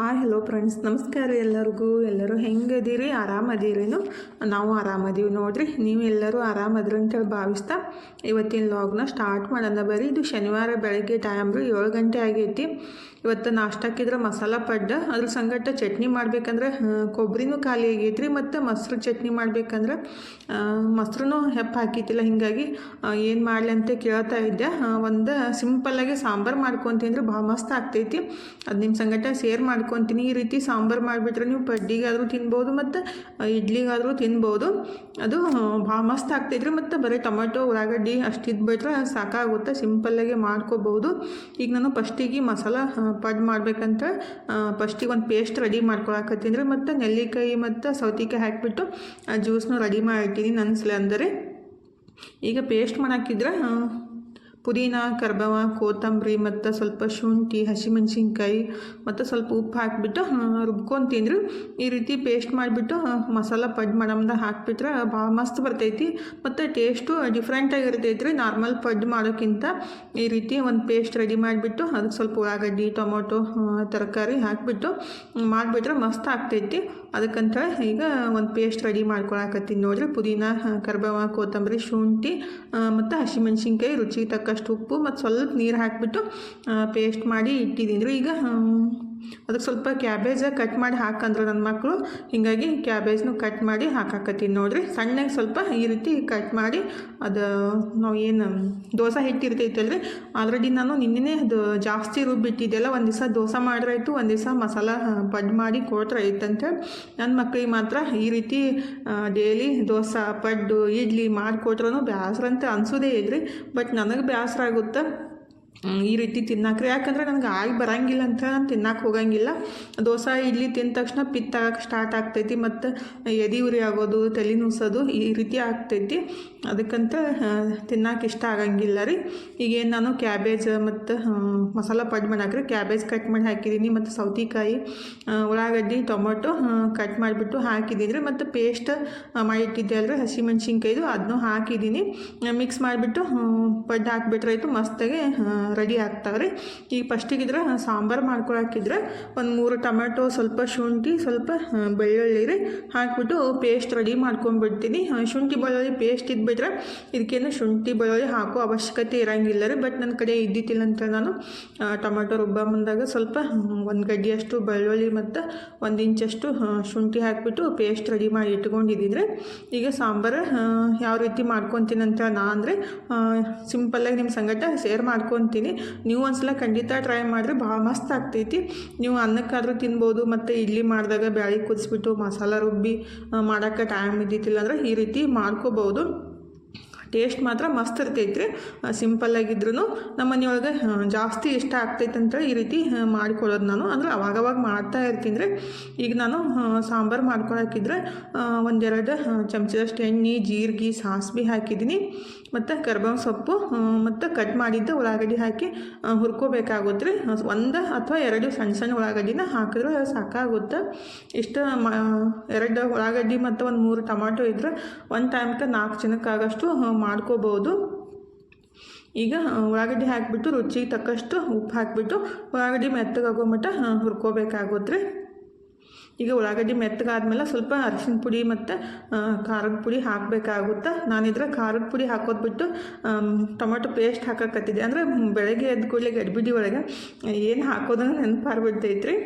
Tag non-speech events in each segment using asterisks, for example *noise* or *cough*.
Hi hello friends ನಮಸ್ಕಾರ ಎಲ್ಲರಿಗೂ. ಎಲ್ಲರೂ ಹೆಂಗದೀರಿ ಆರಾಮದೀರೇನು? ನಾವು ಆರಾಮದೀವಿ ನೋಡ್ರಿ. ನೀವು ಎಲ್ಲರೂ ಆರಾಮದ್ರಿ ಅಂತೇಳಿ ಭಾವಿಸ್ತಾ ಇವತ್ತಿನ ಲಾಗ್ನ ಸ್ಟಾರ್ಟ್ ಮಾಡೋಣ ಬರೀ ಇದು ಶನಿವಾರ ಬೆಳಗ್ಗೆ ಟೈಮ್ ರೀ, ಏಳು ಗಂಟೆ ಆಗೈತಿ. ಇವತ್ತು ನಾಷ್ಟಕ್ಕಿದ್ರೆ ಮಸಾಲ ಪಡ್ಡ, ಅದ್ರ ಸಂಗಟ ಚಟ್ನಿ ಮಾಡ್ಬೇಕಂದ್ರೆ ಕೊಬ್ಬರಿನೂ ಖಾಲಿ ಆಗೈತ್ರಿ ಮತ್ತು ಮೊಸರು ಚಟ್ನಿ ಮಾಡ್ಬೇಕಂದ್ರೆ ಮೊಸರು ಹೆಪ್ಪ ಹಾಕಿತ್ತಿಲ್ಲ. ಹಿಂಗಾಗಿ ಏನು ಮಾಡಲಿ ಅಂತ ಕೇಳ್ತಾ ಇದ್ದೆ. ಒಂದು ಸಿಂಪಲ್ಲಾಗಿ ಸಾಂಬಾರು ಮಾಡ್ಕೊತೀನಿ ಭಾಳ ಮಸ್ತ್ ಆಗ್ತೈತಿ. ಅದು ನಿಮ್ಮ ಸಂಗಟ ಶೇರ್ ಮಾಡ್ಕೊತೀನಿ. ಈ ರೀತಿ ಸಾಂಬಾರು ಮಾಡಿಬಿಟ್ರೆ ನೀವು ಪಡ್ಡಿಗಾದರೂ ತಿನ್ಬೋದು ಮತ್ತು ಇಡ್ಲಿಗಾದರೂ ತಿನ್ಬೋದು. ಅದು ಭಾಳ ಮಸ್ತ್ ಆಗ್ತೈತ್ರಿ. ಮತ್ತು ಬರೀ ಟೊಮೆಟೊ, ಉಳ್ಳಾಗಡ್ಡಿ ಅಷ್ಟಿದ್ದು ಬಿಟ್ರೆ ಸಾಕಾಗುತ್ತೆ. ಸಿಂಪಲ್ಲಾಗಿ ಮಾಡ್ಕೋಬೋದು. ಈಗ ನಾನು ಫಸ್ಟಿಗೆ ಮಸಾಲ ಪಡ್ ಮಾಡ್ಬೇಕಂತ ಫಸ್ಟಿಗೆ ಒಂದು ಪೇಸ್ಟ್ ರೆಡಿ ಮಾಡ್ಕೊಳಕತ್ತೀನಿ. ಮತ್ತು ನೆಲ್ಲಿಕಾಯಿ ಮತ್ತು ಸೌತಿಕಾಯಿ ಹಾಕಿಬಿಟ್ಟು ಜ್ಯೂಸ್ನು ರೆಡಿ ಮಾಡಿಟ್ಟಿನಿ ನನ್ನ ಅಂದರೆ. ಈಗ ಪೇಸ್ಟ್ ಮಾಡಾಕಿದ್ರೆ ಪುದೀನ, ಕರ್ಬವ, ಕೊತ್ತಂಬರಿ ಮತ್ತು ಸ್ವಲ್ಪ ಶುಂಠಿ, ಹಸಿಮೆಣ್ಸಿನ್ಕಾಯಿ ಮತ್ತು ಸ್ವಲ್ಪ ಉಪ್ಪು ಹಾಕಿಬಿಟ್ಟು ರುಬ್ಕೊಂಡು ತಿಂದ್ರೆ. ಈ ರೀತಿ ಪೇಸ್ಟ್ ಮಾಡಿಬಿಟ್ಟು ಮಸಾಲ ಪಡ್ ಮಾಡಮ್ದ ಹಾಕಿಬಿಟ್ರೆ ಭಾಳ ಮಸ್ತ್ ಬರ್ತೈತಿ. ಮತ್ತು ಟೇಸ್ಟು ಡಿಫ್ರೆಂಟಾಗಿರ್ತೈತಿ ರೀ ನಾರ್ಮಲ್ ಪಡ್ ಮಾಡೋಕ್ಕಿಂತ ಈ ರೀತಿ ಒಂದು ಪೇಸ್ಟ್ ರೆಡಿ ಮಾಡಿಬಿಟ್ಟು ಅದಕ್ಕೆ ಸ್ವಲ್ಪ ಉಳ್ಳಾಗಡ್ಡಿ, ಟೊಮೊಟೊ ತರಕಾರಿ ಹಾಕಿಬಿಟ್ಟು ಮಾಡಿಬಿಟ್ರೆ ಮಸ್ತ್ ಆಗ್ತೈತಿ. ಅದಕ್ಕಂತ ಈಗ ಒಂದು ಪೇಸ್ಟ್ ರೆಡಿ ಮಾಡ್ಕೊಳಕತ್ತೀನಿ ನೋಡ್ರಿ. ಪುದೀನ ಕರ್ಬವ, ಕೊತ್ತಂಬರಿ, ಶುಂಠಿ ಮತ್ತು ಹಸಿಮೆಣ್ಸಿನ್ಕಾಯಿ ರುಚಿಗೆ ತಕ್ಕಷ್ಟು ಉಪ್ಪು ಮತ್ತು ಸ್ವಲ್ಪ ನೀರು ಹಾಕಿಬಿಟ್ಟು ಪೇಸ್ಟ್ ಮಾಡಿ ಇಟ್ಟಿದ್ದೀನಿ. ಈಗ ಅದಕ್ಕೆ ಸ್ವಲ್ಪ ಕ್ಯಾಬೇಜ ಕಟ್ ಮಾಡಿ ಹಾಕಂದ್ರೆ ನನ್ನ ಮಕ್ಕಳು ಹೀಗಾಗಿ ಕ್ಯಾಬೇಜ್ನು ಕಟ್ ಮಾಡಿ ಹಾಕಾಕತ್ತೀನಿ ನೋಡಿರಿ. ಸಣ್ಣಗೆ ಸ್ವಲ್ಪ ಈ ರೀತಿ ಕಟ್ ಮಾಡಿ ಅದು ನಾವು ಏನು ದೋಸೆ ಹಿಟ್ಟಿರ್ತೈತಲ್ರಿ. ಆಲ್ರೆಡಿ ನಾನು ನಿನ್ನೆ ಅದು ಜಾಸ್ತಿ ರುಬ್ಬಿಟ್ಟಿದ್ದೆಲ್ಲ ಒಂದು ದಿವಸ ದೋಸೆ ಮಾಡ್ರಾಯ್ತು, ಒಂದು ದಿವಸ ಮಸಾಲ ಪಡ್ ಮಾಡಿ ಕೊಟ್ರೆ ಐತಂತ ನನ್ನ ಮಕ್ಕಳಿಗೆ ಮಾತ್ರ ಈ ರೀತಿ ಡೈಲಿ ದೋಸೆ, ಪಡ್ಡು, ಇಡ್ಲಿ ಮಾಡಿಕೊಟ್ರೂ ಬೇಸರ ಅಂತ ಅನ್ಸೋದೇ ಇಲ್ರಿ. ಬಟ್ ನನಗೆ ಬೇಸರ ಆಗುತ್ತೆ ಈ ರೀತಿ ತಿನ್ನಕ್ರಿ. ಯಾಕಂದ್ರೆ ನನಗೆ ಆಗಿ ಬರಂಗಿಲ್ಲ ಅಂತ ನಾನು ತಿನ್ನಕ್ಕೆ ಹೋಗಂಗಿಲ್ಲ. ದೋಸೆ, ಇಡ್ಲಿ ತಿಂದ ತಕ್ಷಣ ಪಿತ್ತಾಗಕ್ಕೆ ಸ್ಟಾರ್ಟ್ ಆಗ್ತೈತಿ. ಮತ್ತು ಎದೆ ಉರಿ ಆಗೋದು, ತಲೆ ನುಸೋದು ಈ ರೀತಿ ಆಗ್ತೈತಿ. ಅದಕ್ಕಂತ ತಿನ್ನಕ್ಕೆ ಇಷ್ಟ ಆಗಂಗಿಲ್ಲ ರೀ. ಈಗೇನು ನಾನು ಕ್ಯಾಬೇಜ್ ಮತ್ತು ಮಸಾಲ ಪಡ್ ಮಾಡಾಕ್ರಿ. ಕ್ಯಾಬೇಜ್ ಕಟ್ ಮಾಡಿ ಹಾಕಿದ್ದೀನಿ ಮತ್ತು ಸೌತೆಕಾಯಿ ಉಳ್ಳಾಗಡ್ಡಿ, ಟೊಮೊಟೊ ಕಟ್ ಮಾಡಿಬಿಟ್ಟು ಹಾಕಿದ್ದೀನಿ ರೀ. ಮತ್ತು ಪೇಸ್ಟ್ ಮಾಡಿಟ್ಟಿದ್ದೆ ಅಲ್ರಿ. ಹಸಿಮೆಣ್ಸಿನ್ಕಾಯ್ದು. ಅದನ್ನೂ ಹಾಕಿದ್ದೀನಿ ಮಿಕ್ಸ್ ಮಾಡಿಬಿಟ್ಟು ಪಡ್ಡು ಹಾಕಿಬಿಟ್ರೆ ಆಯಿತು ಮಸ್ತಾಗಿ ರೆಡಿ ಆಗ್ತಾವೆ ರೀ ಈಗ ಫಸ್ಟಿಗೆ ಇದ್ರೆ ಸಾಂಬಾರು ಮಾಡ್ಕೊಳಕ್ಕಿದ್ರೆ ಒಂದು ಮೂರು ಟೊಮೆಟೊ, ಸ್ವಲ್ಪ ಶುಂಠಿ, ಸ್ವಲ್ಪ ಬೆಳ್ಳುಳ್ಳಿ ರೀ ಹಾಕಿಬಿಟ್ಟು ಪೇಸ್ಟ್ ರೆಡಿ ಮಾಡ್ಕೊಂಡ್ಬಿಡ್ತೀನಿ ಶುಂಠಿ, ಬೆಳ್ಳುಳ್ಳಿ ಪೇಸ್ಟ್ ಇದ್ಬಿಟ್ರೆ ಇದಕ್ಕೇನು ಶುಂಠಿ, ಬೆಳ್ಳುಳ್ಳಿ ಹಾಕೋ ಅವಶ್ಯಕತೆ ಇರಂಗಿಲ್ಲ ರೀ. ಬಟ್ ನನ್ನ ಕಡೆ ಇದ್ದಿತ್ತಿಲ್ಲ ಅಂತ ನಾನು ಟೊಮೆಟೊ ರುಬ್ಬ ಬಂದಾಗ ಸ್ವಲ್ಪ ಒಂದು ಗಡ್ಡಿಯಷ್ಟು ಬೆಳ್ಳುಳ್ಳಿ ಮತ್ತು ಒಂದು ಇಂಚಷ್ಟು ಶುಂಠಿ ಹಾಕಿಬಿಟ್ಟು ಪೇಸ್ಟ್ ರೆಡಿ ಮಾಡಿ ಇಟ್ಕೊಂಡಿದ್ದೀನಿ ರೀ ಈಗ ಸಾಂಬಾರು ಯಾವ ರೀತಿ ಮಾಡ್ಕೊತೀನಿ ಅಂತ ನಾ ಅಂದರೆ ಸಿಂಪಲ್ಲಾಗಿ ನಿಮ್ಮ ಸಂಗಟ ಶೇರ್ ಮಾಡ್ಕೊತೀನಿ. ನೀವು ಒಂದ್ಸಲ ಖಂಡಿತ ಟ್ರೈ ಮಾಡಿದ್ರೆ ಭಾಳ ಮಸ್ತ್ ಆಗ್ತೈತಿ. ನೀವು ಅನ್ನಕ್ಕಾದರೂ ತಿನ್ಬೋದು, ಮತ್ತು ಇಡ್ಲಿ ಮಾಡಿದಾಗ ಬ್ಯಾಳಿ ಕುದಿಸ್ಬಿಟ್ಟು ಮಸಾಲ ರುಬ್ಬಿ ಮಾಡೋಕ್ಕೆ ಟೈಮ್ ಇದ್ದಿತ್ತಿಲ್ಲ ಅಂದ್ರೆ ಈ ರೀತಿ ಮಾಡ್ಕೋಬೋದು. ಟೇಸ್ಟ್ ಮಾತ್ರ ಮಸ್ತ್ ಇರ್ತೈತೆ ರೀ ಸಿಂಪಲ್ಲಾಗಿದ್ರೂ ನಮ್ಮ ಮನೆಯೊಳಗೆ ಜಾಸ್ತಿ ಇಷ್ಟ ಆಗ್ತೈತೆ ಅಂತ ಈ ರೀತಿ ಮಾಡ್ಕೊಳ್ಳೋದು ನಾನು. ಅಂದ್ರೆ ಅವಾಗವಾಗ ಮಾಡ್ತಾ ಇರ್ತೀನಿ ರೀ ಈಗ ನಾನು ಸಾಂಬಾರು ಮಾಡ್ಕೊಳಕ್ಕಿದ್ರೆ ಒಂದೆರಡು ಚಮಚದಷ್ಟು ಎಣ್ಣೆ, ಜೀರಿಗೆ, ಸಾಸಿವೆ ಹಾಕಿದ್ದೀನಿ. ಮತ್ತು ಕರ್ಬೇವು ಸೊಪ್ಪು ಮತ್ತು ಕಟ್ ಮಾಡಿದ್ದ ಉಳ್ಳಾಗಡ್ಡಿ ಹಾಕಿ ಹುರ್ಕೋಬೇಕಾಗುತ್ತೆ. ಒಂದು ಅಥವಾ ಎರಡು ಸಣ್ಣ ಸಣ್ಣ ಉಳ್ಳಾಗಡ್ಡಿನ ಹಾಕಿದ್ರೆ ಸಾಕಾಗುತ್ತೆ. ಇಷ್ಟು, ಮ, ಎರಡು ಉಳ್ಳಾಗಡ್ಡಿ ಮತ್ತು ಒಂದು ಮೂರು ಟೊಮಾಟೊ ಇದ್ದರೆ ಒಂದು ಟೈಮ್ಗೆ ನಾಲ್ಕು ಜನಕ್ಕಾಗಷ್ಟು ಮಾಡ್ಕೋಬೋದು. ಈಗ ಉಳ್ಳಾಗಡ್ಡಿ ಹಾಕಿಬಿಟ್ಟು ರುಚಿಗೆ ತಕ್ಕಷ್ಟು ಉಪ್ಪು ಹಾಕಿಬಿಟ್ಟು, ಉಳ್ಳಾಗಡ್ಡಿ ಮೆತ್ತಗಾಗೋ ಮಟ್ಟ ಹುರ್ಕೋಬೇಕಾಗುತ್ತೆ. ರೀ ಈಗ ಉಳ್ಳಾಗಡ್ಡಿ ಮೆತ್ತಗಾದ್ಮೇಲೆ ಸ್ವಲ್ಪ ಅರಿಶಿನ ಪುಡಿ ಮತ್ತು ಖಾರದ ಪುಡಿ ಹಾಕಬೇಕಾಗುತ್ತೆ. ನಾನಿದ್ರೆ ಖಾರದ ಪುಡಿ ಹಾಕೋದು ಬಿಟ್ಟು ಟೊಮೆಟೊ ಪೇಸ್ಟ್ ಹಾಕಕತ್ತಿದ್ದೆ. ಅಂದರೆ ಬೆಳಗ್ಗೆ ಎದ್ದ ಕೂಡಲೇ ಗಡ್ಬಿಡಿ ಒಳಗೆ ಏನು ಹಾಕೋದನ್ನು ನೆನಪಾರ್ಬಿಡ್ತೈತ್ರಿ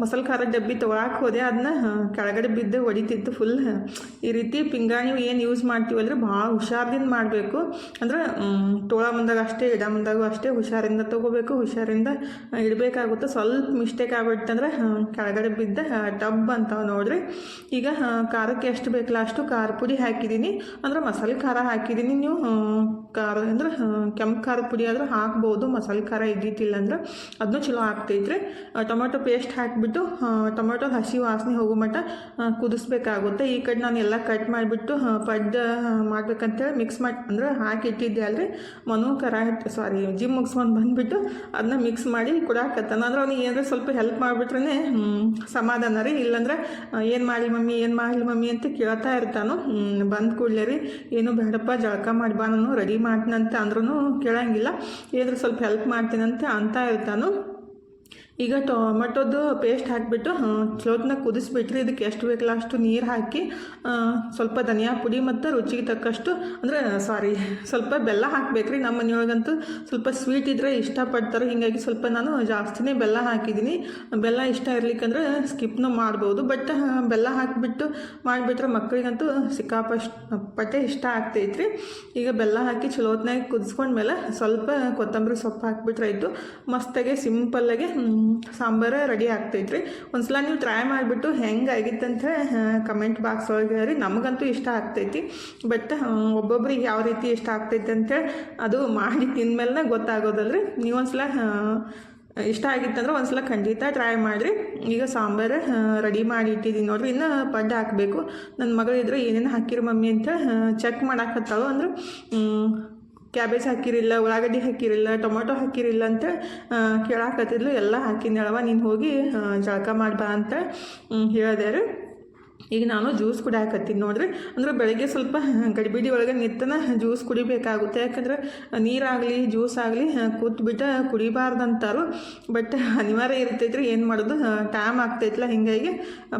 ಮಸಾಲೆ ಖಾರದ ಡಬ್ಬಿ ತೊಗೊಳಕ್ಕೆ ಹೋದೆ ಅದನ್ನ ಕೆಳಗಡೆ ಬಿದ್ದು ಹೊಡಿತಿತ್ತು ಫುಲ್ ಈ ರೀತಿ ಪಿಂಗಾಣಿ ಏನು ಯೂಸ್ ಮಾಡ್ತೀವಲ್ರಿ ಭಾಳ ಹುಷಾರಿಂದ ಮಾಡಬೇಕು. ಅಂದ್ರೆ ತೋಳ ಮುಂದಾಗ ಅಷ್ಟೇ ಇಡ ಮುಂದಾಗೂ ಅಷ್ಟೇ ಹುಷಾರಿಂದ ತೊಗೋಬೇಕು, ಹುಷಾರಿಂದ ಇಡಬೇಕಾಗುತ್ತೆ. ಸ್ವಲ್ಪ ಮಿಸ್ಟೇಕ್ ಆಗ್ಬಿಟ್ಟಂದ್ರೆ ಅಂದರೆ ಕೆಳಗಡೆ ಬಿದ್ದ ಟಬ್ ಅಂತಾವೆ ನೋಡ್ರಿ. ಈಗ ಖಾರಕ್ಕೆ ಎಷ್ಟು ಬೇಕಲ್ಲ ಅಷ್ಟು ಖಾರ ಪುಡಿ ಹಾಕಿದ್ದೀನಿ. ಅಂದ್ರೆ ಮಸಾಲೆ ಖಾರ ಹಾಕಿದ್ದೀನಿ. ನೀವು ಖಾರ ಅಂದ್ರೆ ಕೆಂಪು ಖಾರ ಪುಡಿ ಆದ್ರೆ ಹಾಕ್ಬೋದು, ಮಸಾಲೆ ಖಾರ ಇದ್ದಿತ್ತಿಲ್ಲ ಅಂದ್ರೆ ಅದನ್ನೂ ಚಲೋ ಆಗ್ತೈತ್ರಿ. ಟೊಮೆಟೊ ಪೇಸ್ಟ್ ಹಾಕಿಬಿಟ್ಟು ಟೊಮೆಟೊ ಹಸಿ ವಾಸನೆ ಹೋಗೋ ಮಟ್ಟ ಕುದಿಸ್ಬೇಕಾಗುತ್ತೆ. ಈ ಕಡೆ ನಾನು ಎಲ್ಲ ಕಟ್ ಮಾಡಿಬಿಟ್ಟು ಪಡ್ಡ ಮಾಡ್ಬೇಕಂತೇಳಿ ಮಿಕ್ಸ್ ಮಾಡಿ, ಅಂದ್ರೆ ಹಾಕಿ ಇಟ್ಟಿದ್ದೆ ಅಲ್ರಿ. ಮನು ಕರ ಸಾರಿ ಜಿಮ್ ಮುಗಿಸ್ಕೊಂಡು ಬಂದುಬಿಟ್ಟು ಅದನ್ನ ಮಿಕ್ಸ್ ಮಾಡಿ ಕೊಡಾಕತ್ತಾನ. ಅಂದ್ರೆ ಅವ್ನಿಗೆ ಏನಾದ್ರೆ ಸ್ವಲ್ಪ ಹೆಲ್ಪ್ ಮಾಡಿಬಿಟ್ರೆ ಸಮಾಧಾನ ರೀ. ಇಲ್ಲಾಂದ್ರೆ ಏನು ಮಾಡಲಿ ಮಮ್ಮಿ, ಏನು ಮಾಡಲಿ ಮಮ್ಮಿ ಅಂತ ಕೇಳ್ತಾ ಇರ್ತಾನು. ಬಂದ ಕೂಡಲೇ ರೀ. ಏನು ಬೇಡಪ್ಪ, ಜಳಕ ಮಾಡಿ ಬಾ ನಾನು ರೆಡಿ ಮಾಡ್ತೀನಂತ ಅಂದ್ರೂ ಕೇಳೋಂಗಿಲ್ಲ. ಏನಾದರೂ ಸ್ವಲ್ಪ ಹೆಲ್ಪ್ ಮಾಡ್ತೀನಂತೆ ಅಂತ ಇರ್ತಾನು ಈಗ ಟೊಮೆಟೊದು ಪೇಸ್ಟ್ ಹಾಕಿಬಿಟ್ಟು ಚಲೋತ್ನ ಕುದಿಸ್ಬಿಟ್ರಿ ಇದಕ್ಕೆ ಎಷ್ಟು ಬೇಕಲ್ಲ ಅಷ್ಟು ನೀರು ಹಾಕಿ ಸ್ವಲ್ಪ ಧನಿಯಾ ಪುಡಿ ಮತ್ತು ರುಚಿಗೆ ತಕ್ಕಷ್ಟು, ಅಂದರೆ ಸಾರಿ ಸ್ವಲ್ಪ ಬೆಲ್ಲ ಹಾಕಬೇಕ್ರಿ. ನಮ್ಮ ಮನೆಯೊಳಗಂತೂ ಸ್ವಲ್ಪ ಸ್ವೀಟ್ ಇದ್ದರೆ ಇಷ್ಟಪಡ್ತಾರೆ. ಹೀಗಾಗಿ ಸ್ವಲ್ಪ ನಾನು ಜಾಸ್ತಿನೇ ಬೆಲ್ಲ ಹಾಕಿದ್ದೀನಿ. ಬೆಲ್ಲ ಇಷ್ಟ ಇರ್ಲಿಕ್ಕಂದ್ರೆ ಸ್ಕಿಪ್ನೂ ಮಾಡ್ಬೋದು. ಬಟ್ ಬೆಲ್ಲ ಹಾಕಿಬಿಟ್ಟು ಮಾಡಿಬಿಟ್ರೆ ಮಕ್ಕಳಿಗಂತೂ ಸಿಕ್ಕಾಪಷ್ಟು ಪಟ್ಟೆ ಇಷ್ಟ ಆಗ್ತೈತ್ರಿ. ಈಗ ಬೆಲ್ಲ ಹಾಕಿ ಚಲೋತ್ನಾಗಿ ಕುದಿಸ್ಕೊಂಡ್ಮೇಲೆ ಸ್ವಲ್ಪ ಕೊತ್ತಂಬರಿ ಸೊಪ್ಪು ಹಾಕಿಬಿಟ್ರೆ ಆಯಿತು. ಮಸ್ತಾಗೆ ಸಿಂಪಲ್ಲಾಗೆ ಸಾಂಬಾರು ರೆಡಿ ಆಗ್ತೈತ್ರಿ. ಒಂದ್ಸಲ ನೀವು ಟ್ರೈ ಮಾಡಿಬಿಟ್ಟು ಹೆಂಗೆ ಆಗಿತ್ತು ಅಂತ ಕಮೆಂಟ್ ಬಾಕ್ಸ್ ಒಳಗೆ ರೀ ನಮಗಂತೂ ಇಷ್ಟ ಆಗ್ತೈತಿ. ಬಟ್ ಒಬ್ಬೊಬ್ರಿಗೆ ಯಾವ ರೀತಿ ಇಷ್ಟ ಆಗ್ತೈತೆ ಅಂತೇಳಿ ಅದು ಮಾಡಿ ತಿಂದ್ಮೇಲೆ ಗೊತ್ತಾಗೋದಲ್ರಿ. ನೀವೊಂದ್ಸಲ ಇಷ್ಟ ಆಗಿತ್ತಂದ್ರೆ ಒಂದ್ಸಲ ಖಂಡಿತ ಟ್ರೈ ಮಾಡಿರಿ. ಈಗ ಸಾಂಬಾರು ರೆಡಿ ಮಾಡಿ ಇಟ್ಟಿದ್ದೀನಿ ನೋಡ್ರಿ. ಇನ್ನು ಪಡ್ಡೆ ಹಾಕಬೇಕು. ನನ್ನ ಮಗಳಿದ್ರೆ ಏನೇನು ಹಾಕಿರೋ ಮಮ್ಮಿ ಅಂತ ಚೆಕ್ ಮಾಡಾಕತ್ತಾಳು ಅಂದ್ರೆ ಕ್ಯಾಬೇಜ್ ಹಾಕಿರಿಲ್ಲ, ಉಳ್ಳಾಗಡ್ಡಿ ಹಾಕಿರಿಲ್ಲ, ಟೊಮೊಟೊ ಹಾಕಿರಿಲ್ಲ ಅಂತ ಕೇಳಾಕತ್ತಿದ್ಲು. ಎಲ್ಲ ಹಾಕಿದ್ನಳವ ನೀನು ಹೋಗಿ ಜಳಕ ಮಾಡಿ ಬಾ ಅಂತ ಹೇಳಿದೆ. ರೀ ಈಗ ನಾನು ಜ್ಯೂಸ್ ಕುಡಿಯಾಕತ್ತೀನಿ ನೋಡ್ರಿ ಅಂದ್ರೆ ಬೆಳಗ್ಗೆ ಸ್ವಲ್ಪ ಗಡಿಬಿಡಿ ಒಳಗೆ ನಿತ್ತನ ಜ್ಯೂಸ್ ಕುಡಿಬೇಕಾಗುತ್ತೆ. ಯಾಕಂದ್ರೆ ನೀರಾಗಲಿ, ಜ್ಯೂಸ್ ಆಗಲಿ ಕೂತ್ಬಿಟ್ಟು ಕುಡಿಬಾರ್ದಂತಾರು. ಬಟ್ ಅನಿವಾರ್ಯ ಇರ್ತೈತ್ರಿ, ಏನು ಮಾಡೋದು ಟೈಮ್ ಆಗ್ತೈತಲ್ಲ ಹಿಂಗಾಗಿ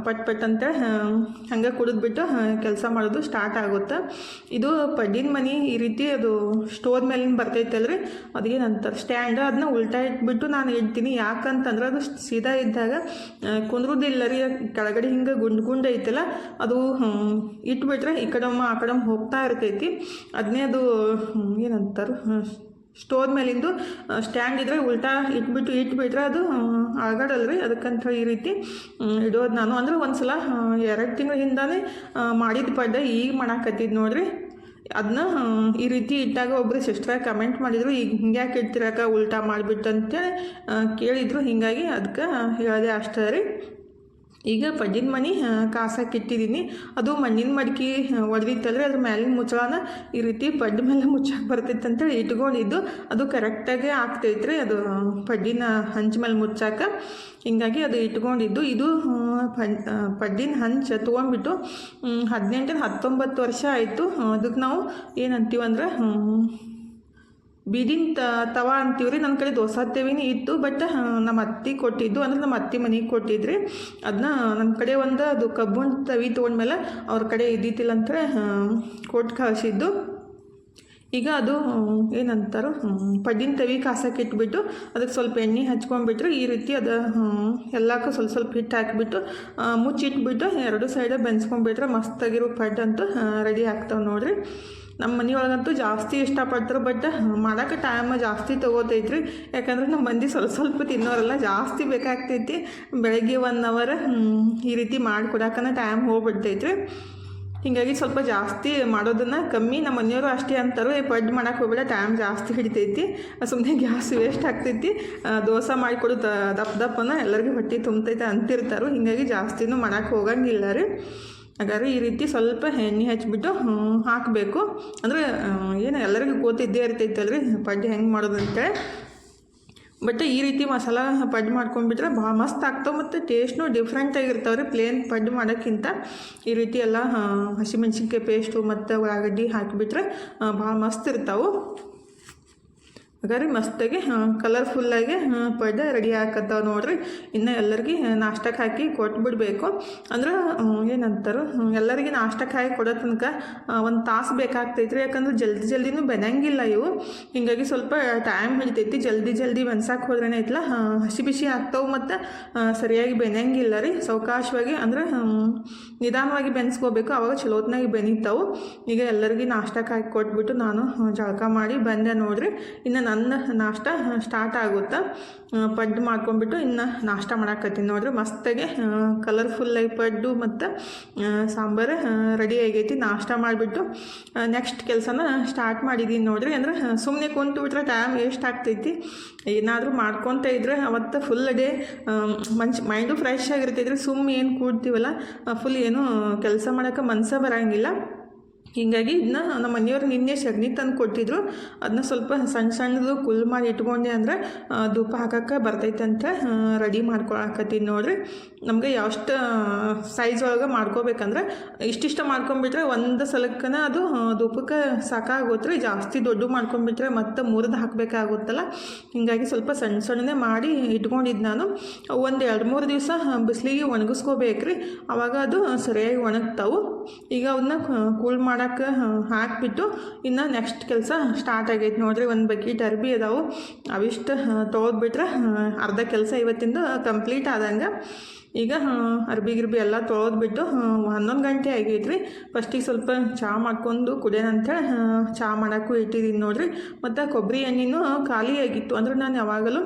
ಪಟ್ ಪಟ್ ಅಂತ ಹಂಗೆ ಕುಡಿದ್ಬಿಟ್ಟು ಕೆಲಸ ಮಾಡೋದು ಸ್ಟಾರ್ಟ್ ಆಗುತ್ತೆ. ಇದು ಪಡ್ಡಿನ ಮನಿ ಈ ರೀತಿ ಅದು ಸ್ಟೋರ್ ಮೇಲಿನ ಬರ್ತೈತಲ್ರಿ. ಅದೇನಂತಾರೆ ಸ್ಟ್ಯಾಂಡ್ ಅದನ್ನ ಉಲ್ಟಾ ಇಟ್ಬಿಟ್ಟು ನಾನು ಇಡ್ತೀನಿ. ಯಾಕಂತಂದ್ರೆ ಅದು ಸೀದಾ ಇದ್ದಾಗ ಕುಂದ್ರದಿಲ್ಲ ರೀ. ಕೆಳಗಡೆ ಹಿಂಗೆ ಗುಂಡ್ ಗುಂಡ್ ಐತಲ್ಲ ಅದು ಇಟ್ಬಿಟ್ರೆ ಈ ಕಡೆಮ್ಮ ಆ ಕಡೆ ಹೋಗ್ತಾ ಇರ್ತೈತಿ. ಅದನ್ನೇ ಅದು ಏನಂತಾರ ಸ್ಟೋರ್ ಮೇಲಿಂದು ಸ್ಟ್ಯಾಂಡ್ ಇದ್ರೆ ಉಲ್ಟಾ ಇಟ್ಬಿಟ್ಟು ಇಟ್ಬಿಟ್ರೆ ಅದು ಆಗಡಲ್ರಿ ಅದಕ್ಕಂತ ಈ ರೀತಿ ಇಡೋದು ನಾನು. ಅಂದ್ರೆ ಒಂದ್ಸಲ ಎರಡು ತಿಂಗಳ ಹಿಂದಾನೆ ಮಾಡಿದ ಪಡ್ಡೆ ಈಗ ಮಾಡಾಕತ್ತಿದ್ದು ನೋಡ್ರಿ. ಅದನ್ನ ಈ ರೀತಿ ಇಟ್ಟಾಗ ಒಬ್ಬರು ಸಿಸ್ಟರ್ ಕಮೆಂಟ್ ಮಾಡಿದರು ಈಗ ಹಿಂಗ್ಯಾಕೆ ಇಡ್ತಿರಕ ಉಲ್ಟಾ ಮಾಡಿಬಿಟ್ಟು ಅಂತೇಳಿ ಆ, ಕೇಳಿದ್ರು. ಹೀಗಾಗಿ ಅದಕ್ಕೆ ಹೇಳಿದೆ ಅಷ್ಟೇ ರೀ. ಈಗ ಪಡ್ಡಿನ ಮನೆ ಕಾಸಕ್ಕೆ ಇಟ್ಟಿದ್ದೀನಿ ಅದು ಮಣ್ಣಿನ ಮಡಿಕೆ ಒಡೆದಿತ್ತಲ್ರಿ, ಅದ್ರ ಮ್ಯಾಲಿನ ಮುಚ್ಚಳನ ಈ ರೀತಿ ಪಡ್ಡ ಮೇಲೆ *laughs* ಮುಚ್ಚಕ್ಕೆ ಬರ್ತೈತೆ ಅಂತೇಳಿ ಇಟ್ಕೊಂಡಿದ್ದು ಅದು ಕರೆಕ್ಟಾಗಿ ಆಗ್ತೈತ್ರಿ, ಅದು ಪಡ್ಡಿನ ಹಂಚ್ ಮೇಲೆ ಮುಚ್ಚಾಕ. ಹಿಂಗಾಗಿ ಅದು ಇಟ್ಕೊಂಡಿದ್ದು ಇದು ಪಡ್ಡಿನ ಹಂಚ ತೊಗೊಂಡ್ಬಿಟ್ಟು ಹದಿನೆಂಟು ಹತ್ತೊಂಬತ್ತು ವರ್ಷ ಆಯಿತು. ಅದಕ್ಕೆ ನಾವು ಏನಂತೀವಂದ್ರೆ ಬೀದಿನ ತವ ಅಂತೀವ್ರಿ. ನನ್ನ ಕಡೆ ದೋಸೆ ತೇವಿನೇ ಇತ್ತು ಬಟ್ ನಮ್ಮ ಅತ್ತಿ ಕೊಟ್ಟಿದ್ದು. ಅಂದ್ರೆ ನಮ್ಮ ಅತ್ತಿ ಮನೆಗೆ ಕೊಟ್ಟಿದ್ರಿ. ಅದನ್ನ ನನ್ನ ಕಡೆ ಒಂದು ಅದು ಕಬ್ಬು ತವಿ ತೊಗೊಂಡ್ಮೇಲೆ ಅವ್ರ ಕಡೆ ಇದ್ದಿತ್ತಿಲ್ಲ ಅಂತ ಕೊಟ್ಟು ಕಳಿಸಿದ್ದು. ಈಗ ಅದು, ಏನಂತಾರ ಪಡ್ಡಿನ ತವಿ ಕಾಸಕ್ಕೆ ಇಟ್ಬಿಟ್ಟು ಅದಕ್ಕೆ ಸ್ವಲ್ಪ ಎಣ್ಣೆ ಹಚ್ಕೊಂಡ್ಬಿಟ್ರೆ. ಈ ರೀತಿ ಅದು ಎಲ್ಲಕ್ಕೂ ಸ್ವಲ್ಪ ಸ್ವಲ್ಪ ಹಿಟ್ಟು ಹಾಕಿಬಿಟ್ಟು ಮುಚ್ಚಿಟ್ಬಿಟ್ಟು ಎರಡು ಸೈಡ ಬೆನ್ಸ್ಕೊಂಡ್ಬಿಟ್ರೆ ಮಸ್ತಾಗಿರೋ ಪಡ್ಡು ಅಂತೂ ರೆಡಿ ಆಗ್ತಾವೆ ನೋಡ್ರಿ. ನಮ್ಮ ಮನೆಯೊಳಗಂತೂ ಜಾಸ್ತಿ ಇಷ್ಟಪಡ್ತಾರೆ ಬಟ್ ಮಾಡೋಕ್ಕೆ ಟೈಮ್ ಜಾಸ್ತಿ ತೊಗೋತೈತ್ರಿ. ಯಾಕಂದ್ರೆ ನಮ್ಮ ಮಂದಿ ಸ್ವಲ್ಪ ಸ್ವಲ್ಪ ತಿನ್ನೋರೆಲ್ಲ ಜಾಸ್ತಿ ಬೇಕಾಗ್ತೈತಿ. ಬೆಳಗ್ಗೆ ಒನ್ ಅವರ್ ಈ ರೀತಿ ಮಾಡಿ ಕೊಡಾಕನ ಟೈಮ್ ಹೋಗ್ಬಿಡ್ತೈತ್ರಿ. ಹೀಗಾಗಿ ಸ್ವಲ್ಪ ಜಾಸ್ತಿ ಮಾಡೋದನ್ನು ಕಮ್ಮಿ. ನಮ್ಮ ಮನೆಯವರು ಅಷ್ಟೇ ಅಂತಾರೆ ಪಡ್ ಮಾಡಕ್ಕೆ ಹೋಗ್ಬೇಡ ಟೈಮ್ ಜಾಸ್ತಿ ಹಿಡಿತೈತಿ. ಸುಮ್ಮನೆ ಗ್ಯಾಸ್ ವೇಸ್ಟ್ ಆಗ್ತೈತಿ. ದೋಸೆ ಮಾಡಿಕೊಡು ದಪ್ಪ ದಪ್ಪನ ಎಲ್ಲರಿಗೂ ಹೊಟ್ಟೆ ತುಂಬ್ತೈತೆ ಅಂತಿರ್ತಾರೋ. ಹೀಗಾಗಿ ಜಾಸ್ತಿನೂ ಮಾಡಕ್ಕೆ ಹೋಗಂಗಿಲ್ಲ ರೀ. ಹಾಗಾದ್ರೆ ಈ ರೀತಿ ಸ್ವಲ್ಪ ಎಣ್ಣೆ ಹಚ್ಚಿಬಿಟ್ಟು ಹಾಕಬೇಕು. ಅಂದರೆ ಏನು ಎಲ್ಲರಿಗೂ ಗೊತ್ತಿದ್ದೇ ಇರ್ತೈತಲ್ರಿ ಪಡ್ಡು ಹೆಂಗೆ ಮಾಡೋದು ಅಂತೇಳಿ. ಬಟ್ ಈ ರೀತಿ ಮಸಾಲ ಪಡ್ಡು ಮಾಡ್ಕೊಂಡ್ಬಿಟ್ರೆ ಭಾಳ ಮಸ್ತ್ ಆಗ್ತಾವೆ ಮತ್ತು ಟೇಸ್ಟ್ನು ಡಿಫ್ರೆಂಟ್ ಆಗಿರ್ತಾವೆ ರೀ ಪ್ಲೇನ್ ಪಡ್ಡು ಮಾಡೋಕ್ಕಿಂತ. ಈ ರೀತಿ ಎಲ್ಲ ಹಸಿಮೆಣ್ಸಿನ್ಕಾಯಿ ಪೇಸ್ಟು ಮತ್ತು ಉಳ್ಳಾಗಡ್ಡಿ ಹಾಕಿಬಿಟ್ರೆ ಭಾಳ ಮಸ್ತ್ ಇರ್ತಾವೆ. ಹಾಗಾದ್ರೆ ಮಸ್ತಾಗಿ ಕಲರ್ಫುಲ್ಲಾಗಿ ಪಡ್ದೆ ರೆಡಿ ಹಾಕತ್ತಾವ ನೋಡ್ರಿ. ಇನ್ನು ಎಲ್ಲರಿಗೆ ನಾಷ್ಟಕ್ಕೆ ಹಾಕಿ ಕೊಟ್ಬಿಡ್ಬೇಕು. ಅಂದ್ರೆ ಏನಂತಾರೆ ಎಲ್ಲರಿಗೆ ನಾಷ್ಟಕ್ಕೆ ಹಾಕಿ ಕೊಡೋ ತನಕ ಒಂದು ತಾಸು ಬೇಕಾಗ್ತೈತ್ರಿ. ಯಾಕಂದ್ರೆ ಜಲ್ದಿ ಜಲ್ದಿನೂ ಬೆನಂಗಿಲ್ಲ ಇವು. ಹಿಂಗಾಗಿ ಸ್ವಲ್ಪ ಟೈಮ್ ಹಿಡಿತೈತಿ. ಜಲ್ದಿ ಜಲ್ದಿ ಬೆನ್ಸಕ್ಕೆ ಹೋದ್ರೇನೆ ಐತ್ಲ ಆ, ಹಸಿ ಬಿಸಿ ಆಗ್ತಾವೆ ಮತ್ತು ಸರಿಯಾಗಿ ಬೆನಂಗಿಲ್ಲ ರೀ. ಸಾವಕಾಶವಾಗಿ ಅಂದ್ರೆ ನಿಧಾನವಾಗಿ ಬೆನ್ಸ್ಕೋಬೇಕು. ಅವಾಗ ಚಲೋತ್ನಾಗಿ ಬೆನಿತಾವು. ಈಗ ಎಲ್ಲರಿಗೆ ನಾಷ್ಟಕ್ಕೆ ಹಾಕಿ ಕೊಟ್ಬಿಟ್ಟು ನಾನು ಜಳಕ ಮಾಡಿ ಬಂದೆ ನೋಡ್ರಿ. ಇನ್ನು ನನ್ನ ನಾಷ್ಟ ಸ್ಟಾರ್ಟ್ ಆಗುತ್ತೆ? ಪಡ್ಡು ಮಾಡ್ಕೊಂಡ್ಬಿಟ್ಟು ಇನ್ನು ನಾಷ್ಟ ಮಾಡಾಕತ್ತೀನಿ. ನೋಡ್ರಿ, ಮಸ್ತಾಗೆ ಕಲರ್ಫುಲ್ಲಾಗಿ ಪಡ್ಡು ಮತ್ತು ಸಾಂಬಾರು ರೆಡಿ ಆಗೈತಿ. ನಾಷ್ಟ ಮಾಡಿಬಿಟ್ಟು ನೆಕ್ಸ್ಟ್ ಕೆಲಸನ ಸ್ಟಾರ್ಟ್ ಮಾಡಿದ್ದೀನಿ ನೋಡ್ರಿ. ಅಂದ್ರೆ ಸುಮ್ಮನೆ ಕುಂತು ಬಿಟ್ರೆ ಟೈಮ್ ವೇಸ್ಟ್ ಆಗ್ತೈತಿ. ಏನಾದರೂ ಮಾಡ್ಕೊತ ಇದ್ರೆ ಅವತ್ತು ಫುಲ್ ಡೇ ಮನ್ಸ್ ಮೈಂಡು ಫ್ರೆಶ್ ಆಗಿರ್ತೈತ್ರಿ. ಸುಮ್ಮನೆ ಏನು ಕೂಡ್ತೀವಲ್ಲ ಫುಲ್ ಏನು ಕೆಲಸ ಮಾಡೋಕ್ಕೆ ಮನಸ್ಸೇ ಬರೋಂಗಿಲ್ಲ. ಹೀಗಾಗಿ ಇದನ್ನ ನಮ್ಮ ಮನೆಯವ್ರು ನಿನ್ನೆ ಸಗಣಿ ತಂದು ಕೊಟ್ಟಿದ್ರು. ಅದನ್ನ ಸ್ವಲ್ಪ ಸಣ್ಣ ಸಣ್ಣದು ಕುಲ್ ಮಾಡಿ ಇಟ್ಕೊಂಡೆ ಅಂದ್ರೆ ಧೂಪ ಹಾಕಕ್ಕೆ ಬರ್ತೈತೆ ಅಂತ ರೆಡಿ ಮಾಡ್ಕೊಳಕತ್ತೀನಿ ನೋಡ್ರಿ. ನಮಗೆ ಯಾವಷ್ಟು ಸೈಜ್ ಒಳಗೆ ಮಾಡ್ಕೋಬೇಕಂದ್ರೆ, ಇಷ್ಟಿಷ್ಟು ಮಾಡ್ಕೊಂಬಿಟ್ರೆ ಒಂದು ಸಲಕ್ಕನ ಅದು ಧೂಪಕ್ಕೆ ಸಾಕಾಗೋತ್ರಿ. ಜಾಸ್ತಿ ದೊಡ್ಡ ಮಾಡ್ಕೊಂಬಿಟ್ರೆ ಮತ್ತೆ ಮುರಿದು ಹಾಕಬೇಕಾಗುತ್ತಲ್ಲ. ಹೀಗಾಗಿ ಸ್ವಲ್ಪ ಸಣ್ಣ ಸಣ್ಣನೇ ಮಾಡಿ ಇಟ್ಕೊಂಡಿದ್ದು ನಾನು. ಒಂದು ಎರಡು ಮೂರು ದಿವಸ ಬಿಸಿಲಿಗೆ ಒಣಗಿಸ್ಕೋಬೇಕ್ರಿ. ಅವಾಗ ಅದು ಸರಿಯಾಗಿ ಒಣಗ್ತಾವು. ಈಗ ಅವನ್ನ ಕೂಲ್ ಮಾಡೋಕ್ಕೆ ಹಾಕಿಬಿಟ್ಟು ಇನ್ನು ನೆಕ್ಸ್ಟ್ ಕೆಲಸ ಸ್ಟಾರ್ಟ್ ಆಗೈತೆ. ನೋಡಿರಿ ಒಂದು ಬಕೆಟ್ ಅರ್ಬಿ ಅದಾವು. ಅವಿಷ್ಟು ತೊಗೊದ್ಬಿಟ್ರೆ ಅರ್ಧ ಕೆಲಸ ಇವತ್ತಿಂದು ಕಂಪ್ಲೀಟ್ ಆದಂಗೆ. ಈಗ ಅರ್ಬಿ ಗಿರ್ಬಿ ಎಲ್ಲ ತೊಳೆದ್ಬಿಟ್ಟು ಹನ್ನೊಂದು ಗಂಟೆ ಆಗೈತ್ರಿ. ಫಸ್ಟಿಗೆ ಸ್ವಲ್ಪ ಚಹಾ ಮಾಡ್ಕೊಂಡು ಕುಡಿಯೋಣಂಥೇಳಿ ಚಹಾ ಮಾಡೋಕ್ಕೂ ಇಟ್ಟಿದ್ದೀನಿ ನೋಡಿರಿ. ಮತ್ತು ಕೊಬ್ಬರಿ ಎಣ್ಣೆನೂ ಖಾಲಿ ಆಗಿತ್ತು. ಅಂದ್ರೆ ನಾನು ಯಾವಾಗಲೂ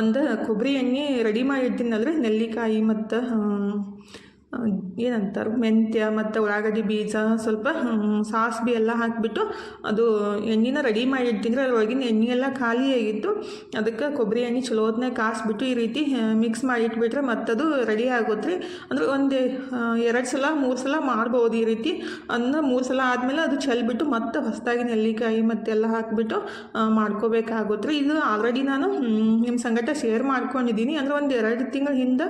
ಒಂದು ಕೊಬ್ಬರಿ ಎಣ್ಣೆ ರೆಡಿ ಮಾಡಿ ಇಡ್ತೀನಲ್ರಿ ನೆಲ್ಲಿಕಾಯಿ ಮತ್ತು ಏನಂತಾರೆ, ಮೆಂತ್ಯ ಮತ್ತು ಉಳ್ಳಾಗಡ್ಡಿ ಬೀಜ ಸ್ವಲ್ಪ ಸಾಸ್ಬಿ ಎಲ್ಲ ಹಾಕಿಬಿಟ್ಟು ಅದು ಎಣ್ಣೆನ ರೆಡಿ ಮಾಡಿಟ್ಟಿದ್ರೆ. ಅದ್ರೊಳಗಿನ ಎಣ್ಣೆ ಎಲ್ಲ ಖಾಲಿ ಆಗಿತ್ತು. ಅದಕ್ಕೆ ಕೊಬ್ಬರಿ ಎಣ್ಣೆ ಚಲೋ ಹೊತ್ನಾಗ ಕಾಸ್ಬಿಟ್ಟು ಈ ರೀತಿ ಮಿಕ್ಸ್ ಮಾಡಿಟ್ಬಿಟ್ರೆ ಮತ್ತದು ರೆಡಿ ಆಗುತ್ತೆ ಅಂದ್ರೆ ಒಂದು ಎರಡು ಸಲ, ಮೂರು ಸಲ ಮಾಡ್ಬೋದು ಈ ರೀತಿ. ಅನ್ನ ಮೂರು ಸಲ ಆದಮೇಲೆ ಅದು ಚೆಲ್ಬಿಟ್ಟು ಮತ್ತೆ ಹೊಸದಾಗಿ ನೆಲ್ಲಿಕಾಯಿ ಮತ್ತೆಲ್ಲ ಹಾಕಿಬಿಟ್ಟು ಮಾಡ್ಕೋಬೇಕಾಗುತ್ತೆ ಇದು ಆಲ್ರೆಡಿ ನಾನು ನಿಮ್ಮ ಸಂಗಟ ಶೇರ್ ಮಾಡ್ಕೊಂಡಿದ್ದೀನಿ. ಅಂದರೆ ಒಂದು ಎರಡು ತಿಂಗಳ ಹಿಂದೆ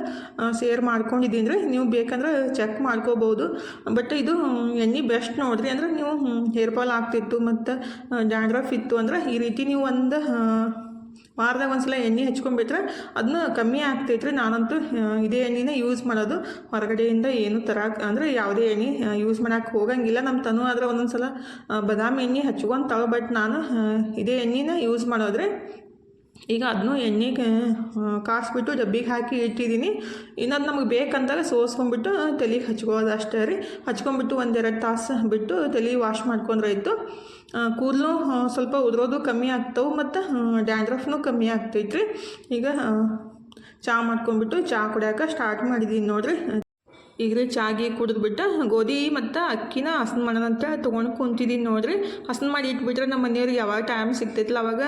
ಶೇರ್ ಮಾಡ್ಕೊಂಡಿದ್ದೀನಿ. ರೀ ನೀವು ಬೇಕಂದ್ರೆ ಚೆಕ್ ಮಾಡ್ಕೋಬೋದು. ಬಟ್ ಇದು, ಎಣ್ಣೆ ಬೆಸ್ಟ್ ನೋಡ್ರಿ. ಅಂದ್ರೆ ನೀವು ಹೇರ್ ಫಾಲ್ ಆಗ್ತಿತ್ತು ಮತ್ತು ಡ್ಯಾಂಡ್ರಫ್ ಇತ್ತು ಅಂದ್ರೆ ಈ ರೀತಿ ನೀವು ಒಂದು ವಾರದಾಗ ಒಂದ್ಸಲ ಎಣ್ಣೆ ಹಚ್ಕೊಂಡ್ಬಿಟ್ರೆ ಅದನ್ನ ಕಮ್ಮಿ ಆಗ್ತೈತ್ರಿ. ನಾನಂತೂ ಇದೇ ಎಣ್ಣೆನೇ ಯೂಸ್ ಮಾಡೋದು. ಹೊರಗಡೆಯಿಂದ ಏನು ತರ ಅಂದರೆ ಯಾವುದೇ ಎಣ್ಣೆ ಯೂಸ್ ಮಾಡೋಕ್ಕೆ ಹೋಗಂಗಿಲ್ಲ. ನಮ್ಮ ತನು ಆದರೆ ಒಂದೊಂದು ಸಲ ಬದಾಮಿ ಎಣ್ಣೆ ಹಚ್ಕೊಂತಾವೆ ಬಟ್ ನಾನು ಇದೇ ಎಣ್ಣೆನ ಯೂಸ್ ಮಾಡೋದ್ರಿ ಈಗ ಅದನ್ನು ಎಣ್ಣೆಗೆ ಕಾಸ್ಬಿಟ್ಟು ಡಬ್ಬಿಗೆ ಹಾಕಿ ಇಟ್ಟಿದ್ದೀನಿ. ಇನ್ನೊಂದು ನಮಗೆ ಬೇಕಂದಾಗ ಸೋಸ್ಕೊಂಡ್ಬಿಟ್ಟು ತಲೆಗೆ ಹಚ್ಕೋದು ಅಷ್ಟೇ ರೀ. ಹಚ್ಕೊಂಡ್ಬಿಟ್ಟು ಒಂದೆರಡು ತಾಸು ಬಿಟ್ಟು ತಲೆ ವಾಶ್ ಮಾಡ್ಕೊಂಡ್ರಾಯ್ತು ಕೂದಲು ಸ್ವಲ್ಪ ಉದುರೋದು ಕಮ್ಮಿ ಆಗ್ತವೆ ಮತ್ತು ಡ್ಯಾಂಡ್ರಫ್ನು ಕಮ್ಮಿ ಆಗ್ತೈತ್ರಿ. ಈಗ ಚಹಾ ಮಾಡ್ಕೊಂಡ್ಬಿಟ್ಟು ಚಹಾ ಕುಡಿಯೋಕೆ ಸ್ಟಾರ್ಟ್ ಮಾಡಿದ್ದೀನಿ ನೋಡ್ರಿ. ಈಗ ರೀ ಚಾಗಿ ಕುಡಿದ್ಬಿಟ್ಟು ಗೋಧಿ ಮತ್ತು ಅಕ್ಕಿನ ಹಸನ್ ಮಾಡೋಣ ತೊಗೊಂಡು ಕುಂತಿದ್ದೀನಿ ನೋಡ್ರಿ. ಹಸನ್ ಮಾಡಿ ಇಟ್ಬಿಟ್ರೆ ನಮ್ಮ ಮನೆಯವ್ರಿಗೆ ಯಾವಾಗ ಟೈಮ್ ಸಿಗ್ತೈತಿಲ್ಲ ಅವಾಗ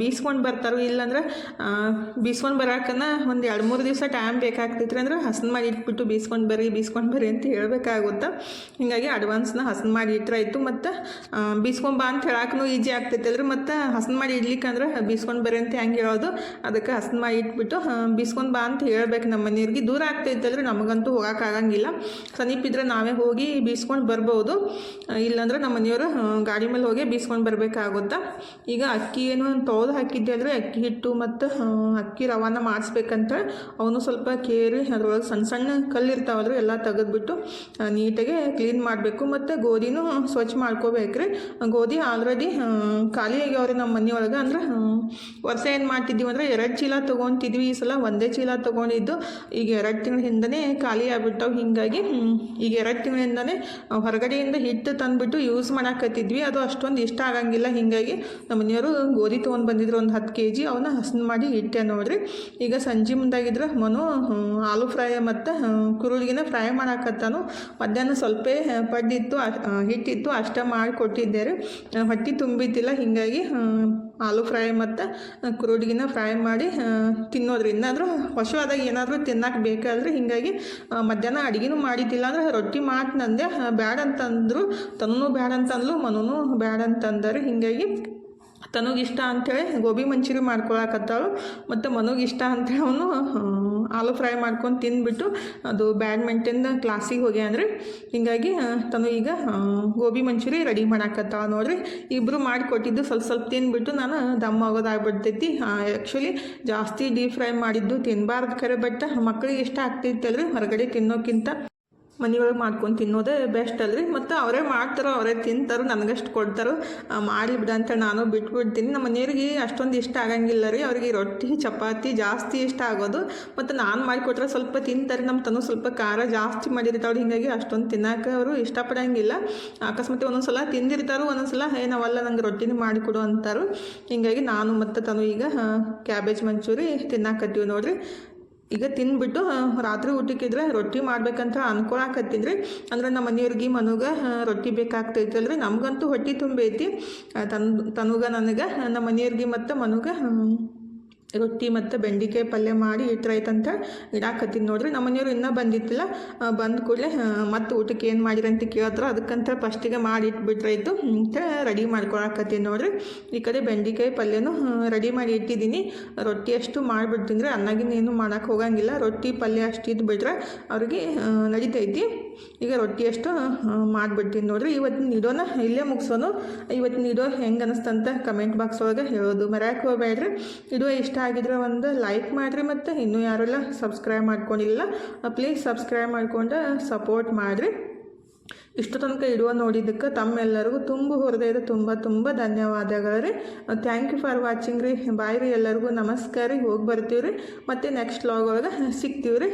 ಬೀಸ್ಕೊಂಡು ಬರ್ತಾರೆ ಇಲ್ಲಾಂದ್ರೆ ಬೀಸ್ಕೊಂಡು ಬರೋಕನ ಒಂದು ಎರಡು ಮೂರು ದಿವಸ ಟೈಮ್ ಬೇಕಾಗ್ತೈತ್ರಿ ಅಂದ್ರೆ ಹಸನ್ ಮಾಡಿ ಇಟ್ಬಿಟ್ಟು ಬೀಸ್ಕೊಂಡು ಬರ್ರಿ ಬೀಸ್ಕೊಂಡು ಬರ್ರಿ ಅಂತ ಹೇಳಬೇಕಾಗುತ್ತೆ. ಹಿಂಗಾಗಿ ಅಡ್ವಾನ್ಸ್ನ ಹಸನ್ ಮಾಡಿ ಇಟ್ರಾಯ್ತು ಮತ್ತು ಬಾ ಅಂತ ಹೇಳಕ್ಕೂ ಈಜಿ ಆಗ್ತೈತಲ್ರಿ ಮತ್ತು ಹಸನ್ ಮಾಡಿ ಇಡ್ಲಿಕ್ಕಂದ್ರೆ ಬೀಸ್ಕೊಂಡು ಬರ್ರಿ ಅಂತ ಹೆಂಗೆ ಹೇಳೋದು? ಅದಕ್ಕೆ ಹಸನ್ ಮಾಡಿ ಇಟ್ಬಿಟ್ಟು ಬೀಸ್ಕೊಂಡು ಬಾ ಅಂತ ಹೇಳ್ಬೇಕು ನಮ್ಮ ಮನೆಯವ್ರಿಗೆ. ದೂರ ಆಗ್ತೈತಲ್ರಿ ನಮಗಂತೂ ಹೋಗೋಕ್ಕಾಗಂಗಿಲ್ಲ ಸಮೀಪ ಇದ್ರೆ ನಾವೇ ಹೋಗಿ ಬೀಸ್ಕೊಂಡು ಬರ್ಬೋದು. ಇಲ್ಲಾಂದರೆ ನಮ್ಮ ಮನೆಯವರು ಗಾಡಿ ಮೇಲೆ ಹೋಗಿ ಬೀಸ್ಕೊಂಡು ಬರಬೇಕಾಗುತ್ತಾ? ಈಗ ಅಕ್ಕಿ ಏನು ತೊಳೆದು ಹಾಕಿದ್ದೆ ಅಂದರೆ ಅಕ್ಕಿ ಹಿಟ್ಟು ಮತ್ತು ಅಕ್ಕಿ ರವಾನ ಮಾಡಿಸ್ಬೇಕಂತ ಅವನು ಸ್ವಲ್ಪ ಕೇರಿ, ಅದ್ರೊಳಗೆ ಸಣ್ಣ ಸಣ್ಣ ಕಲ್ಲು ಇರ್ತಾವಲ್ರಿ ಎಲ್ಲ ತೆಗೆದ್ಬಿಟ್ಟು ನೀಟಾಗಿ ಕ್ಲೀನ್ ಮಾಡಬೇಕು. ಮತ್ತು ಗೋಧಿನೂ ಸ್ವಚ್ಛ ಮಾಡ್ಕೋಬೇಕ್ರಿ. ಗೋಧಿ ಆಲ್ರೆಡಿ ಖಾಲಿ ಆಗ್ಯಾವ್ರಿ ನಮ್ಮ ಮನೆಯೊಳಗೆ. ಅಂದ್ರೆ ವರ್ಷ ಏನು ಮಾಡ್ತಿದ್ದೀವಿ ಅಂದರೆ ಎರಡು ಚೀಲ ತೊಗೊತಿದ್ವಿ. ಈ ಸಲ ಒಂದೇ ಚೀಲ ತೊಗೊಂಡಿದ್ದು. ಈಗ ಎರಡು ತಿಂಗಳ ಹಿಂದನೇ ಖಾಲಿ ಆಗ್ಬಿಟ್ಟವು. ಹೀಗಾಗಿ ಈಗ ಎರಡು ತಿಂಗಳಿಂದನೇ ಹೊರಗಡೆಯಿಂದ ಹಿಟ್ಟು ತಂದುಬಿಟ್ಟು ಯೂಸ್ ಮಾಡಾಕತ್ತಿದ್ವಿ. ಅದು ಅಷ್ಟೊಂದು ಇಷ್ಟ ಆಗಂಗಿಲ್ಲ. ಹೀಗಾಗಿ ನಮ್ಮ ಮನೆಯವರು ಗೋಧಿ ತೊಗೊಂಡು ಬಂದಿದ್ರು ಒಂದು ಹತ್ತು ಕೆ ಜಿ ಅವನ್ನ ಹಸನ್ ಮಾಡಿ ಇಟ್ಟೆ ನೋಡ್ರಿ. ಈಗ ಸಂಜೆ ಮುಂದಾಗಿದ್ರೆ ಮನು ಆಲೂ ಫ್ರೈ ಮತ್ತು ಕುರುಳಿಗಿನ ಫ್ರೈ ಮಾಡಾಕತ್ತಾನು. ಮಧ್ಯಾಹ್ನ ಸ್ವಲ್ಪ ಪಡ್ಡಿತ್ತು ಹಿಟ್ಟಿತ್ತು ಅಷ್ಟೇ ಮಾಡಿ ಕೊಟ್ಟಿದ್ದೆ ರೀ ಹೊಟ್ಟೆ ತುಂಬಿದ್ದಿಲ್ಲ. ಹೀಗಾಗಿ ಆಲೂ ಫ್ರೈ ಮತ್ತು ಕುರುಡಿಗಿನ ಫ್ರೈ ಮಾಡಿ ತಿನ್ನೋದ್ರಿಂದ ಆದರೂ ಹೊಸವಾದಾಗ ಏನಾದರೂ ತಿನ್ನಕ್ಕೆ ಬೇಕಾದ್ರೆ ಹೀಗಾಗಿ ಮಧ್ಯಾಹ್ನ ಅಡುಗೆನೂ ಮಾಡಿದ್ದಿಲ್ಲ ಅಂದ್ರೆ ರೊಟ್ಟಿ ಮಾಡ್ತಂದೆ ಬ್ಯಾಡ ಅಂತಂದ್ರು, ತನ್ನೂ ಬ್ಯಾಡ ಅಂತಂದ್ಲು ಮನೂ ಬ್ಯಾಡ ಅಂತಂದರು. ಹೀಗಾಗಿ ತನಗಿಷ್ಟ ಅಂಥೇಳಿ ಗೋಬಿ ಮಂಚೂರಿ ಮಾಡ್ಕೊಳಕತ್ತಾಳು ಮತ್ತು ಮನಗಿಷ್ಟ ಅಂಥೇಳಿ ಅವನು ಆಲೂ ಫ್ರೈ ಮಾಡ್ಕೊಂಡು ತಿಂದ್ಬಿಟ್ಟು ಅದು ಬ್ಯಾಡ್ಮಿಂಟನ್ ಕ್ಲಾಸಿಗೆ ಹೋಗಿ ಅಂದರೆ ಹೀಗಾಗಿ ತಾನು ಈಗ ಗೋಬಿ ಮಂಚೂರಿ ರೆಡಿ ಮಾಡಾಕತ್ತ ನೋಡ್ರಿ. ಇಬ್ಬರು ಮಾಡಿಕೊಟ್ಟಿದ್ದು ಸ್ವಲ್ಪ ಸ್ವಲ್ಪ ತಿಂದ್ಬಿಟ್ಟು ನಾನು ದಮ್ ಆಗೋದಾಗ್ಬಿಡ್ತೈತಿ. ಆ್ಯಕ್ಚುಲಿ ಜಾಸ್ತಿ ಡೀಪ್ ಫ್ರೈ ಮಾಡಿದ್ದು ತಿನ್ನಬಾರ್ದು ಕರೆ ಬಟ್ ಮಕ್ಕಳಿಗೆ ಇಷ್ಟ ಆಗ್ತೈತಲ್ರಿ ಹೊರಗಡೆ ತಿನ್ನೋಕ್ಕಿಂತ. ಮನೆಯೊಳಗೆ ಮಾಡ್ಕೊಂಡು ತಿನ್ನೋದೇ ಬೆಸ್ಟ್ ಅಲ್ರಿ. ಮತ್ತು ಅವರೇ ಮಾಡ್ತಾರೋ, ಅವರೇ ತಿಂತಾರೋ, ನನಗಷ್ಟು ಕೊಡ್ತಾರೋ ಮಾಡಿ ಬಿಡ ಅಂತ ನಾನು ಬಿಟ್ಬಿಡ್ತೀನಿ. ನಮ್ಮ ಮನೆಯವ್ರಿಗೆ ಅಷ್ಟೊಂದು ಇಷ್ಟ ಆಗಂಗಿಲ್ಲ ರೀ. ಅವ್ರಿಗೆ ರೊಟ್ಟಿ, ಚಪಾತಿ ಜಾಸ್ತಿ ಇಷ್ಟ ಆಗೋದು. ಮತ್ತು ನಾನು ಮಾಡಿಕೊಟ್ರೆ ಸ್ವಲ್ಪ ತಿಂತಾರೆ. ನಮ್ಮ ತನು ಸ್ವಲ್ಪ ಖಾರ ಜಾಸ್ತಿ ಮಾಡಿರ್ತಾವ್ರು ಹೀಗಾಗಿ ಅಷ್ಟೊಂದು ತಿನ್ನಕ್ಕೆ ಅವರು ಇಷ್ಟಪಡಂಗಿಲ್ಲ ಅಕಸ್ಮಾತ್ ಒಂದೊಂದು ಸಲ ತಿಂದಿರ್ತಾರೋ ಒಂದೊಂದು ಸಲ ಏ, ನಾವಲ್ಲ, ನಂಗೆ ರೊಟ್ಟಿನ ಮಾಡಿಕೊಡು ಅಂತಾರು. ಹೀಗಾಗಿ ನಾನು ಮತ್ತು ತನು ಈಗ ಕ್ಯಾಬೇಜ್ ಮಂಚೂರಿ ತಿನ್ನಾಕತ್ತೀವಿ ನೋಡ್ರಿ. ಈಗ ತಿಂದ್ಬಿಟ್ಟು ಆ, ರಾತ್ರಿ ಊಟಕ್ಕಿದ್ರೆ ರೊಟ್ಟಿ ಮಾಡ್ಬೇಕಂತ ಅನ್ಕೊಳಕತ್ತಿದ್ರಿ ಅಂದ್ರೆ ನಮ್ಮ ಮನೆಯವ್ರಿಗೆ ಮನುಗ ರೊಟ್ಟಿ ರೊಟ್ಟಿ ಬೇಕಾಗ್ತೈತಲ್ರಿ ನಮಗಂತೂ ಹೊಟ್ಟೆ ತುಂಬೈತಿ. ತನ್ ತನುಗ ನನಗೆ ನಮ್ಮ ಮನೆಯವ್ರಿಗೆ ಮತ್ತು ಮನುಗ ರೊಟ್ಟಿ ಮತ್ತು ಬೆಂಡೆಕಾಯಿ ಪಲ್ಯ ಮಾಡಿ ಇಟ್ರೈತಂತ ಇಡಾಕತ್ತೀನಿ ನೋಡ್ರಿ. ನಮ್ಮ ಮನೆಯವ್ರು ಇನ್ನೂ ಬಂದಿತ್ತಿಲ್ಲ ಬಂದ ಕೂಡಲೇ ಮತ್ತು ಊಟಕ್ಕೆ ಏನು ಮಾಡಿರಿ ಅಂತ ಕೇಳ್ತಾರೆ ಅದಕ್ಕಂತ ಫಸ್ಟಿಗೆ ಮಾಡಿ ಇಟ್ಬಿಟ್ರಾಯ್ತು ಅಂತ ರೆಡಿ ಮಾಡ್ಕೊಳಕತ್ತೀನಿ ನೋಡ್ರಿ. ಈ ಕಡೆ ಬೆಂಡೆಕಾಯಿ ಪಲ್ಯನೂ ರೆಡಿ ಮಾಡಿ ಇಟ್ಟಿದ್ದೀನಿ. ರೊಟ್ಟಿ ಅಷ್ಟು ಮಾಡಿಬಿಡ್ತೀನಿ ರೀ. ಅನ್ನಾಗಿನ್ನೇನು ಏನು ಮಾಡೋಕೆ ಹೋಗಂಗಿಲ್ಲ. ರೊಟ್ಟಿ ಪಲ್ಯ ಅಷ್ಟು ಇದ್ದು ಬಿಟ್ರೆ ಅವ್ರಿಗೆ ನಡಿತೈತಿ. ಈಗ ರೊಟ್ಟಿ ಅಷ್ಟು ಮಾಡಿಬಿಡ್ತೀನಿ ನೋಡ್ರಿ. ಇವತ್ತಿನ ಇಡೋನ ಇಲ್ಲೇ ಮುಗಿಸೋನು. ಇವತ್ತಿನ ನೀಡೋ ಹೆಂಗೆ ಅನಿಸ್ತಂತ ಕಮೆಂಟ್ ಬಾಕ್ಸ್ ಒಳಗೆ ಹೇಳೋದು ಮರ್ಯಾಕೆ ಹೋಗ್ಬೇಡ್ರಿ. ಇಡುವ ಇಷ್ಟ ಆಗಿದ್ರೆ ಒಂದು ಲೈಕ್ ಮಾಡಿರಿ ಮತ್ತು ಇನ್ನೂ ಯಾರೆಲ್ಲ ಸಬ್ಸ್ಕ್ರೈಬ್ ಮಾಡ್ಕೊಂಡಿಲ್ಲ ಪ್ಲೀಸ್ ಸಬ್ಸ್ಕ್ರೈಬ್ ಮಾಡ್ಕೊಂಡು ಸಪೋರ್ಟ್ ಮಾಡಿರಿ. ಇಷ್ಟು ತನಕ ಇಡುವ ನೋಡಿದ್ದಕ್ಕೆ ತಮ್ಮೆಲ್ಲರಿಗೂ ತುಂಬ ಹೃದಯದ ತುಂಬ ತುಂಬ ಧನ್ಯವಾದಗಳು ರೀ ಥ್ಯಾಂಕ್ ಯು ಫಾರ್ ವಾಚಿಂಗ್ ರೀ. ಬಾಯ್ ರೀ ಎಲ್ಲರಿಗೂ. ನಮಸ್ಕಾರ ರೀ. ಹೋಗಿ ಬರ್ತೀವಿ ರೀ ಮತ್ತು ನೆಕ್ಸ್ಟ್ ಲಾಗ್ ಒಳಗೆ ಸಿಗ್ತೀವಿ ರೀ